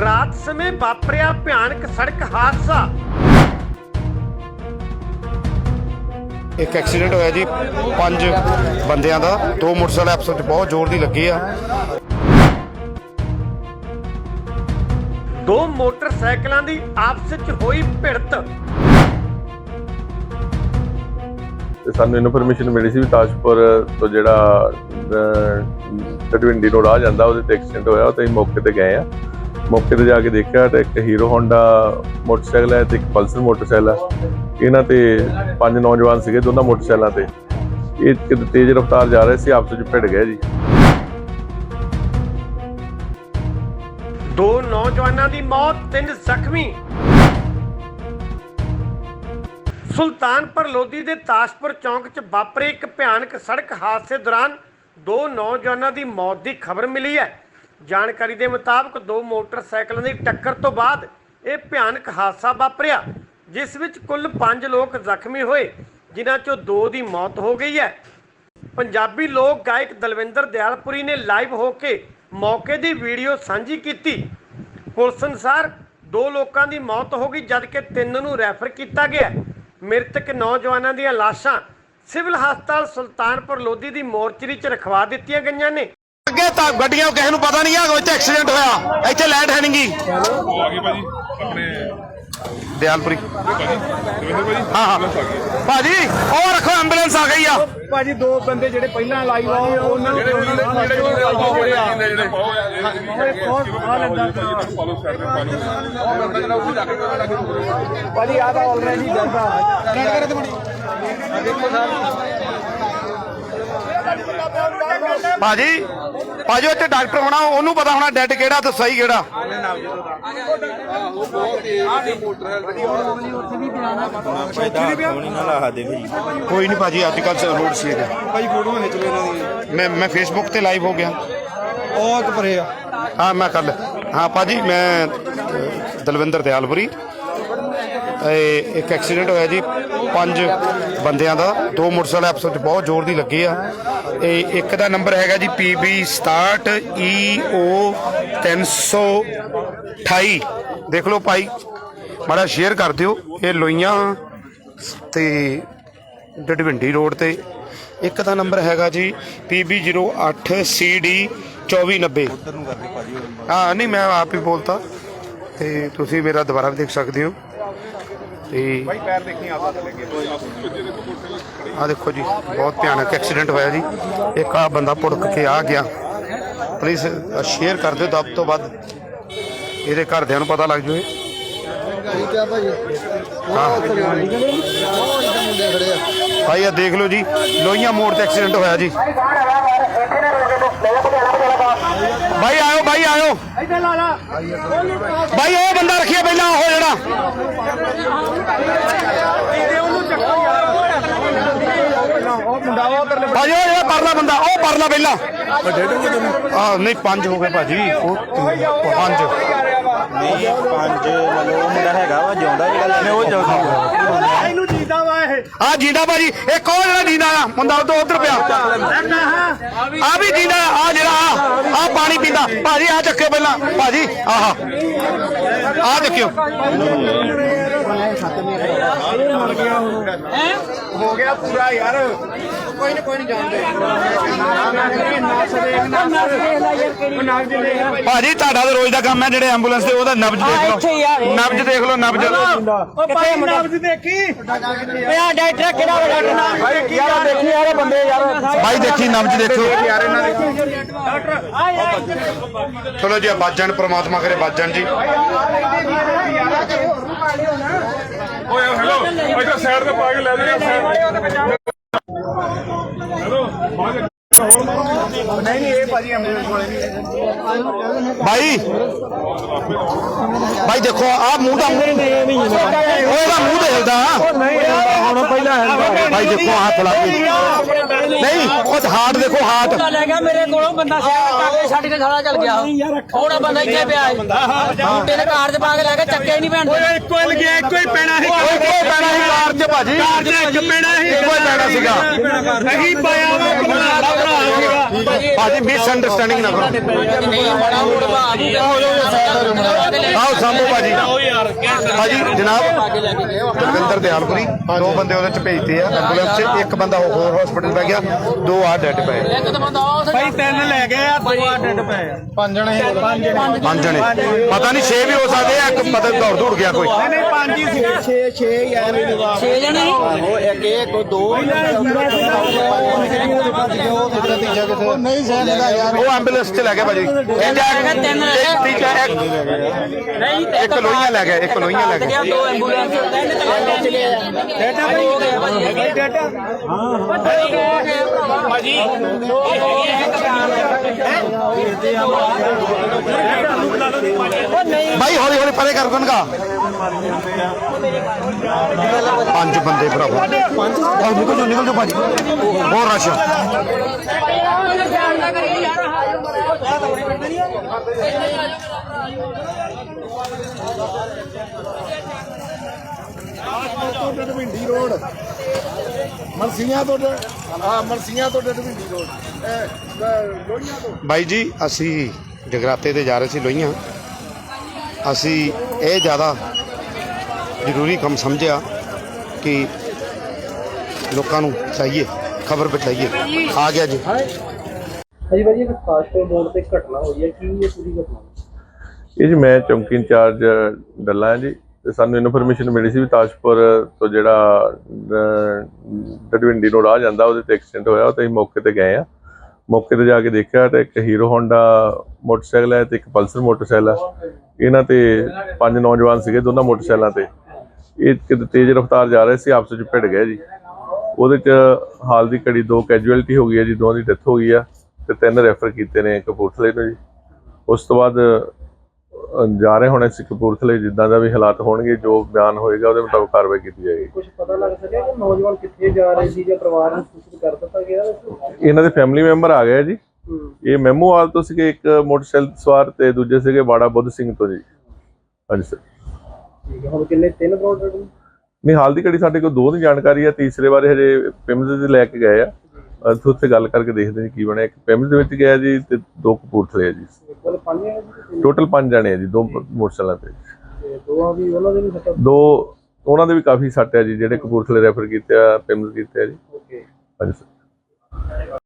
ਰਾਤ ਸਮੇਂ ਵਾਪਰਿਆ ਭਿਆਨਕ ਸੜਕ ਹਾਦਸਾ। ਇੱਕ ਐਕਸੀਡੈਂਟ ਹੋਇਆ ਜੀ ਪੰਜ ਬੰਦਿਆਂ ਦਾ। ਦੋ ਮੋਟਰਸਾਈਕਲ ਵਿੱਚ ਬਹੁਤ ਜ਼ੋਰ ਦੀ ਲੱਗੇ ਆ। ਦੋ ਮੋਟਰਸਾਈਕਲਾਂ ਦੀ ਆਪਸ ਵਿੱਚ ਹੋਈ ਭਿੜਤ। ਤੇ ਸਾਨੂੰ ਇਨਫੋਰਮੇਸ਼ਨ ਮਿਲੀ ਸੀ ਵੀ ਤਾਜਪੁਰ ਤੋਂ ਜਿਹੜਾ ਟਟਵਿੰਡੀ ਨੂੰ ਰਾਹ ਜਾਂਦਾ ਉਹਦੇ ਤੇ ਐਕਸੀਡੈਂਟ ਹੋਇਆ ਤੇ ਅਸੀਂ ਮੌਕੇ ਤੇ ਗਏ ਆ। ਮੌਕੇ ਤੇ ਜਾ ਕੇ ਦੇਖਿਆ ਤੇ ਇੱਕ ਹੀਰੋ ਹੋਂਡਾ ਮੋਟਰਸਾਈਕਲ ਹੈ ਤੇ ਇੱਕ ਪਲਸਰ ਮੋਟਰਸਾਈਕਲ ਹੈ। ਇਹਨਾਂ ਤੇ ਪੰਜ ਨੌਜਵਾਨ ਸੀਗੇ ਦੋਨਾਂ ਮੋਟਰਸਾਈਕਲਾਂ ਤੇ। ਇਹ ਕਿਤੇ ਤੇਜ਼ ਰਫ਼ਤਾਰ ਜਾ ਰਹੇ ਸੀ, ਆਪਸ ਵਿੱਚ ਭਿੜ ਗਏ ਜੀ। ਦੋ ਨੌਜਵਾਨਾਂ ਦੀ ਮੌਤ, ਤਿੰਨ ਜ਼ਖਮੀ। ਸੁਲਤਾਨਪੁਰ ਲੋਧੀ ਦੇ ਤਾਸ਼ਪੁਰ ਚੌਂਕ 'ਚ ਵਾਪਰੇ ਇੱਕ ਭਿਆਨਕ ਸੜਕ ਹਾਦਸੇ ਦੌਰਾਨ ਦੋ ਨੌਜਵਾਨਾਂ ਦੀ ਮੌਤ ਦੀ ਖਬਰ ਮਿਲੀ ਹੈ। ਜਾਣਕਾਰੀ ਦੇ ਮੁਤਾਬਕ ਦੋ ਮੋਟਰਸਾਈਕਲਾਂ ਦੀ ਟੱਕਰ ਤੋਂ ਬਾਅਦ ਇਹ ਭਿਆਨਕ ਹਾਦਸਾ ਵਾਪਰਿਆ, ਜਿਸ ਵਿੱਚ ਕੁੱਲ 5 ਲੋਕ ਜ਼ਖਮੀ ਹੋਏ, ਜਿਨ੍ਹਾਂ 'ਚੋਂ ਦੋ ਦੀ ਮੌਤ ਹੋ ਗਈ ਹੈ। ਪੰਜਾਬੀ ਲੋਕ ਗਾਇਕ ਦਲਵਿੰਦਰ ਦਿਆਲਪੁਰੀ ਨੇ ਲਾਈਵ ਹੋ ਕੇ ਮੌਕੇ ਦੀ ਵੀਡੀਓ ਸਾਂਝੀ ਕੀਤੀ। ਪੁਲਿਸ ਅਨੁਸਾਰ ਦੋ ਲੋਕਾਂ ਦੀ ਮੌਤ ਹੋ ਗਈ, ਜਦਕਿ ਤਿੰਨ ਨੂੰ ਰੈਫਰ ਕੀਤਾ ਗਿਆ ਮ੍ਰਿਤਕ ਨੌਜਵਾਨਾਂ ਦੀਆਂ ਲਾਸ਼ਾਂ ਸਿਵਲ ਹਸਪਤਾਲ ਸੁਲਤਾਨਪੁਰ ਲੋਧੀ ਦੀ ਮੋਰਚਰੀ 'ਚ ਰਖਵਾ ਦਿੱਤੀਆਂ ਗਈਆਂ ਨੇ। ਅੱਗੇ ਤਾਂ ਗੱਡੀਆਂ ਕਿਸੇ ਨੂੰ ਪਤਾ ਨਹੀਂ ਆ ਕਿ ਇੱਥੇ ਐਕਸੀਡੈਂਟ ਹੋਇਆ ਇੱਥੇ ਲਾਈਟ ਹੈ ਨਹੀਂਗੀ ਉਹ ਆ ਗਏ ਭਾਜੀ ਆਪਣੇ ਦਿਆਲਪੁਰੀ ਭਾਜੀ ਰਵਿੰਦਰ ਭਾਜੀ ਹਾਂ ਹਾਂ ਭਾਜੀ ਉਹ ਰੱਖੋ ਐਂਬੂਲੈਂਸ ਆ ਗਈ ਆ ਭਾਜੀ ਦੋ ਬੰਦੇ ਜਿਹੜੇ ਪਹਿਲਾਂ ਲਾਈਵ ਆ ਉਹਨਾਂ ਨੂੰ ਉਹਨਾਂ ਦੇ ਜਿਹੜੇ ਜਿਹੜੇ ਭਾਜੀ ਆ ਤਾਂ ਆਲਰੇਡੀ ਜਾਂਦਾ ਭਾਜੀ ਭਾਜੀ ਉੱਥੇ ਡਾਕਟਰ ਹੋਣਾ ਉਹਨੂੰ ਪਤਾ ਹੋਣਾ ਡੈਡ ਕਿਹੜਾ ਤੇ ਸਹੀ ਕਿਹੜਾ। ਕੋਈ ਨਹੀਂ ਭਾਜੀ ਅੱਜ ਕੱਲ ਰੋਡ ਸੀ ਹੈਗਾ ਭਾਜੀ ਫੋਟੋਆਂ ਖਿੱਚ ਲਓ ਇਹਨਾਂ ਦੀ। ਮੈਂ ਮੈਂ ਫੇਸਬੁੱਕ ਤੇ ਲਾਈਵ ਹੋ ਗਿਆ। ਇੱਕ ਪਰੇ ਆ। ਹਾਂ ਮੈਂ ਕੱਲ ਹਾਂ ਭਾਜੀ ਮੈਂ ਦਲਵਿੰਦਰ ਦਿਆਲਪੁਰੀ। ਇਹ ਇੱਕ ਐਕਸੀਡੈਂਟ ਹੋਇਆ ਜੀ। ਪੰਜ ਬੰਦਿਆਂ ਦਾ। ਦੋ ਮੋਟਰਸਾਈਕਲ ਆਪਸ ਵਿੱਚ ਬਹੁਤ ਜ਼ੋਰ ਦੀ ਲੱਗੇ ਆ। ਇਹ ਇੱਕ ਦਾ ਨੰਬਰ ਹੈਗਾ ਜੀ PB 67 EO 328 ਦੇਖ ਲਓ ਭਾਈ, ਮਾੜਾ ਸ਼ੇਅਰ ਕਰ ਦਿਓ। ਇਹ ਲੋਈਆਂ ਤੇ ਡਡਵਿੰਡੀ ਰੋਡ ਤੇ। ਇੱਕ ਦਾ ਨੰਬਰ ਹੈਗਾ ਜੀ PB 08 CD 2490 ਹਾਂ, ਨਹੀਂ, ਮੈਂ ਆਪ ਹੀ ਬੋਲਤਾ। ਤੇ ਤੁਸੀਂ ਮੇਰਾ ਦੁਬਾਰਾ ਵੀ ਦੇਖ ਸਕਦੇ ਹੋ। ਤੇ ਆ। ਦੇਖੋ ਜੀ ਬਹੁਤ ਭਿਆਨਕ ਐਕਸੀਡੈਂਟ ਹੋਇਆ ਜੀ। ਇੱਕ ਆ ਬੰਦਾ ਪੁੜਕ ਕੇ ਆ ਗਿਆ। ਪਲੀਜ਼ ਸ਼ੇਅਰ ਕਰ ਦਿਓ ਦਬ ਤੋਂ ਵੱਧ। ਇਹਦੇ ਘਰਦਿਆਂ ਨੂੰ ਪਤਾ ਲੱਗ ਹਾਂ। ਭਾਈ ਆ ਦੇਖ ਲਓ ਜੀ ਲੋਹੀਆਂ ਮੋੜ ਤੇ ਐਕਸੀਡੈਂਟ ਹੋਇਆ ਜੀ। ਭਾਈ ਆਇਓ ਭਾਈ ਆਇਓ। ਭਾਈ ਉਹ ਬੰਦਾ ਰੱਖਿਆ ਪਹਿਲਾਂ ਉਹ ਜਿਹੜਾ। ਭਾਜੀ ਉਹ ਜਿਹੜਾ ਪਰਲਾ ਬੰਦਾ ਉਹ ਪਰਲਾ ਪਹਿਲਾਂ। ਆ ਨਹੀਂ ਪੰਜ ਹੋ ਗਏ ਭਾਜੀ। ਉਹ ਤਿੰਨ- ਪੰਜ। ਪੰਜ ਮਤਲਬ ਉਹ ਮੁੰਡਾ ਹੈਗਾ ਵਾ ਜਿਉਂਦਾ ਜਿਹੜਾ। ਲੈਣੇ ਉਹ ਜਿਉਂਦਾ। ਆ ਜੀਂਦਾ ਭਾਜੀ ਇਹ ਉਹ ਜਿਹੜਾ ਜੀਂਦਾ ਆ, ਮੁੰਡਾ ਉਹ ਉਧਰ ਪਿਆ। ਆ ਵੀ ਜੀਂਦਾ ਆ ਜਿਹੜਾ ਆ ਆ ਪਾਣੀ ਪੀਂਦਾ। ਭਾਜੀ, ਆ ਚੱਕਿਓ ਪਹਿਲਾਂ। ਭਾਜੀ, ਆਹ। ਆ ਚੱਕਿਓ। ਹੋ ਗਿਆ ਪੂਰਾ ਯਾਰ। ਕੋਈ ਨਾ ਕੋਈ ਨਹੀਂ ਜਾਣਦੇ। ਭਾਜੀ ਤੁਹਾਡਾ ਤਾਂ ਰੋਜ਼ ਦਾ ਕੰਮ ਹੈ ਜਿਹੜੇ ਐਂਬੂਲੈਂਸ ਦੇ ਉਹਦਾ ਨਬਜ ਦੇਖ ਲਓ। ਨਬਜ ਦੇਖ ਲਓ ਨਬਜ ਉਹ ਭਾਈ ਨਾਸ ਦੇਖੀ? ਪਿਆ ਡਾਕਟਰ ਕਿਹੜਾ ਵਾ ਡਾਕਟਰ ਨਾ ਭਾਈ ਕੀ ਗੱਲ ਦੇਖੀ ਯਾਰ ਬੰਦੇ ਯਾਰ। ਭਾਈ ਦੇਖੀ ਨਬਜ ਦੇਖੋ। ਯਾਰ ਇਹਨਾਂ ਦੇ। ਚਲੋ ਜੀ ਬਚ ਜਾਣ ਪ੍ਰਮਾਤਮਾ ਕਰੇ ਬਚ ਜਾਣ ਜੀ। ਓਏ ਹੈਲੋ ਇੱਧਰ ਸਾਈਡ ਤੇ ਪਾ ਕੇ ਲੈ ਬਾਹਰ ਨਹੀਂ ਨਹੀਂ ਇਹ ਭਾਜੀ ਐਂਬੂਲੈਂਸ ਵਾਲੇ ਨਹੀਂ ਭਾਈ ਭਾਈ ਦੇਖੋ ਆ ਮੂੰਹ ਦਾ ਉਹ ਇਹਦਾ ਮੂੰਹ ਦੇਖਦਾ ਨਹੀਂ ਹੁਣ ਪਹਿਲਾਂ ਭਾਈ ਦੇਖੋ ਹੱਥ ਲਾ ਕੇ। ਨਹੀਂ ਉਹ ਹਾਰਟ ਦੇਖੋ ਹਾਰਟ। ਲੈ ਗਿਆ ਮੇਰੇ ਕੋਲੋਂ ਬੰਦਾ ਸ਼ਹਿਰ ਤੱਕ ਕੇ ਛੱਡ ਕੇ ਸਾਲਾ ਚੱਲ ਗਿਆ। ਉਹਦਾ ਬੰਦਾ ਇੱਥੇ ਪਿਆ ਹੈ ਬੂਟੇ ਨੇ ਕਾਰ 'ਚ ਪਾ ਕੇ ਲੈ ਕੇ ਚੱਕਿਆ ਹੀ ਨਹੀਂ ਭੈਣ ਦੇ। ਇੱਕੋ ਹੀ ਲੱਗਿਆ ਇੱਕੋ ਹੀ ਪੈਣਾ ਸੀ। ਓਏ ਕੋਈ ਪੈਣਾ ਸੀ ਕਾਰ 'ਚ ਭਾਜੀ। ਕਾਰ 'ਚ ਇੱਕ ਪੈਣਾ ਸੀ। ਇੱਕੋ ਹੀ ਪੈਣਾ ਸੀਗਾ। ਅਹੀਂ ਪਾਇਆ ਵਾ ਭਾਜੀ ਮਿਸ ਅੰਡਰਸਟੈਂਡਿੰਗ ਨਾ ਕਰੋ। ਨਹੀਂ ਬੜਾ ਮੋੜ ਬਾ ਸਾਂਭੋ ਭਾਜੀ। ਭਾਜੀ। ਜਨਾਬ ਰਵਿੰਦਰ ਦਿਆਲਪੁਰੀ ਦੋ ਬੰਦੇ ਉਹਦੇ ਚ ਭੇਜਤੇ ਆ। ਐਂਬੂਲੈਂਸ 'ਚ ਇੱਕ ਬੰਦਾ ਹੋਰ ਹਸਪੀਟਲ ਪੈ ਗਿਆ ਦੋ ਆ ਡੈਡ ਪਏ। ਇੱਕ ਤਾਂ ਬੰਦਾ ਉਹ ਭਾਈ ਤਿੰਨ ਲੈ ਗਏ ਆ ਦੋ ਆ ਡੱਡ ਪਏ ਆ। ਪੰਜ ਜਣੇ ਪਤਾ ਨਹੀਂ 6 ਵੀ ਹੋ ਸਕਦੇ ਆ ਇੱਕ ਪਤਾ ਦੌੜ ਦੌੜ ਗਿਆ ਕੋਈ। ਨਹੀਂ ਪੰਜ ਹੀ ਸੀ। 6 6 ਹੀ ਆ ਮੇਰੇ ਜਵਾਬ 6 ਜਣੇ? ਉਹ ਇੱਕ ਇੱਕ ਦੋ। ਨਹੀਂ ਸਹਿਦਾ ਯਾਰ। ਉਹ ਐਂਬੂਲੈਂਸ 'ਚ ਲੈ ਗਿਆ ਭਾਜੀ। ਇਹ ਜਾ ਤਿੰਨ ਲੈ ਗਏ। ਇੱਕ ਤੀਜਾ ਇੱਕ ਨਹੀਂ ਇੱਕ ਲੋਹੀਆਂ ਲੈ ਗਿਆ ਇੱਕ ਲੋਹੀਆਂ ਲੈ ਗਿਆ ਦੋ ਐਂਬੂਲੈਂਸ ਤਿੰਨ ਤਾਂ ਚਲੇ ਆ ਡੇਟਾ ਹੋ ਗਿਆ ਭਾਜੀ। ਡਾਟਾ। ਭਾਜੀ ਇਹ ਭਾਈ ਹੌਲੀ ਹੌਲੀ ਪਰੇ ਕਰ ਦਨਗਾ ਪੰਜ ਬੰਦੇ ਭਰਾਵਾ। ਪੰਜ ਨਿਕਲ ਜੋ ਨਿਕਲ ਜੋ ਭਾਜੀ। ਹੋਰ ਰਸ਼ ਡਡਵਿੰਡੀ ਰੋਡ ਮਰਸੀਆਂ ਤੋਂ ਆ। ਮਰਸੀਆਂ ਤੋਂ ਡਡਵਿੰਡੀ ਰੋਡ ਲੋਹੀਆਂ ਤੋਂ ਬਾਈ ਜੀ, ਅਸੀਂ ਜਗਰਾਤੇ ਤੇ ਜਾ ਰਹੇ ਸੀ ਲੋਹੀਆਂ। ਅਸੀਂ ਇਹ ਜ਼ਿਆਦਾ ਜ਼ਰੂਰੀ ਕੰਮ ਸਮਝਿਆ ਕਿ ਲੋਕਾਂ ਨੂੰ ਚਾਹੀਏ ਖਬਰ ਪਹੁੰਚਾਈਏ। ਆ ਗਿਆ ਜੀ। ਹਾਂਜੀ ਭਾਜੀ ਇੱਕ ਕਾਸ਼ਪੁਰ ਮੋੜ ਤੇ ਘਟਨਾ ਹੋਈ ਹੈ ਕੀ ਇਹ ਪੂਰੀ ਘਟਨਾ? ਇਹ ਜੀ ਮੈਂ ਚੌਂਕੀ ਇੰਚਾਰਜ ਡੱਲਾ ਹਾਂ ਜੀ ਤੇ ਸਾਨੂੰ ਇਨਫੋਰਮੇਸ਼ਨ ਮਿਲੀ ਸੀ ਵੀ ਤਾਜਪੁਰ ਤੋਂ ਜਿਹੜਾ ਡਡਵਿੰਡੀ ਨੂੰ ਰਾਹ ਜਾਂਦਾ ਉਹਦੇ ਤੇ ਐਕਸੀਡੈਂਟ ਹੋਇਆ ਤੇ ਅਸੀਂ ਮੌਕੇ ਤੇ ਗਏ ਆ ਮੌਕੇ ਤੇ ਜਾ ਕੇ ਦੇਖਿਆ ਤੇ ਇੱਕ ਹੀਰੋ ਹੋਂਡਾ ਮੋਟਰਸਾਈਕਲ ਹੈ ਤੇ ਇੱਕ ਪਲਸਰ ਮੋਟਰਸਾਈਕਲ ਹੈ। ਇਹਨਾਂ ਤੇ ਪੰਜ ਨੌਜਵਾਨ ਸੀਗੇ ਦੋਨਾਂ ਮੋਟਰਸਾਈਕਲਾਂ ਤੇ। ਇਹ ਕਿਤੇ ਤੇਜ਼ ਰਫ਼ਤਾਰ ਜਾ ਰਹੇ ਸੀ ਆਪਸ ਵਿੱਚ ਭਿੜ ਗਏ ਜੀ। ਉਹਦੇ ਚ ਹਾਲ ਦੀ ਘੜੀ ਦੋ ਕੈਜੂਅਲਟੀ ਹੋ ਗਈ ਹੈ ਜੀ ਦੋਵਾਂ ਦੀ ਡੈਥ ਹੋ ਗਈ ਆ ਤੇ ਤਿੰਨ ਰੈਫਰ ਕੀਤੇ ਨੇ ਕਪੂਰਥਲੇ ਨੂੰ ਜੀ। ਉਸ ਤੋਂ ਬਾਅਦ ਜਾ ਰਹੇ ਹੁਣ ਅਸੀਂ ਕਪੂਰਥਲੇ ਜਿੱਦਾਂ ਦਾ ਵੀ ਹਾਲਾਤ ਹੋਣਗੇ ਜੋ ਬਿਆਨ ਹੋਏਗਾ ਉਹਦੇ ਮੁਤਾਬਕ ਕਾਰਵਾਈ ਕੀਤੀ ਜਾਏਗੀ। ਕੁਝ ਪਤਾ ਲੱਗ ਸਕਿਆ ਕਿ ਨੌਜਵਾਨ ਕਿੱਥੇ ਜਾ ਰਹੇ ਸੀ ਜਾਂ ਪਰਿਵਾਰ ਨੂੰ ਸੂਚਿਤ ਕਰ ਦਿੱਤਾ ਗਿਆ ਇਹਨਾਂ ਦੇ ਫੈਮਿਲੀ ਮੈਂਬਰ ਆ ਗਏ ਜੀ। ਇਹ ਮੈਮੋਵਾਲ ਤੋਂ ਸੀਗੇ ਇੱਕ ਮੋਟਰਸਾਈਕਲ ਸਵਾਰ ਤੇ ਦੂਜੇ ਸੀਗੇ ਬਾੜਾ ਬੁੱਧ ਸਿੰਘ ਤੋਂ ਜੀ। ਹਾਂਜੀ ਸਰ ਠੀਕ ਹੈ ਹੁਣ ਕਿੰਨੇ ਤਿੰਨ ਪ੍ਰੋਡਕਟ ਨਹੀਂ ਹਾਲ ਦੀ ਘੜੀ ਸਾਡੇ ਕੋਲ ਦੋ ਦੀ ਜਾਣਕਾਰੀ ਹੈ ਤੀਸਰੇ ਬਾਰੇ ਹਜੇ ਪਿੰਮਸ ਦੇ ਲੈ ਕੇ ਗਏ ਆ। ਅਸੀਂ ਉੱਥੇ ਗੱਲ ਕਰਕੇ ਦੇਖਦੇ ਹਾਂ ਕੀ ਬਣਿਆ। ਇੱਕ ਪਿੰਮਸ ਦੇ ਵਿੱਚ ਗਿਆ ਜੀ ਤੇ ਦੋ ਕਪੂਰਥਲੇ ਆ ਜੀ। ਟੋਟਲ ਪੰਜ ਜਣੇ ਆ ਜੀ ਦੋ ਮੋਟਰਸਾਈਕਲਾਂ ਤੇ। ਤੇ ਦੋਆਂ ਵੀ ਉਹਨਾਂ ਦੇ ਵੀ ਸੱਟ ਦੋ ਉਹਨਾਂ ਦੇ ਵੀ ਕਾਫੀ ਸੱਟ ਆ ਜੀ ਜਿਹੜੇ ਕਪੂਰਥਲੇ ਰੈਫਰ ਕੀਤੇ ਆ ਪਿੰਮਸ ਕੀਤੇ ਆ ਜੀ। ਓਕੇ ਹਾਂਜੀ ਸਰ।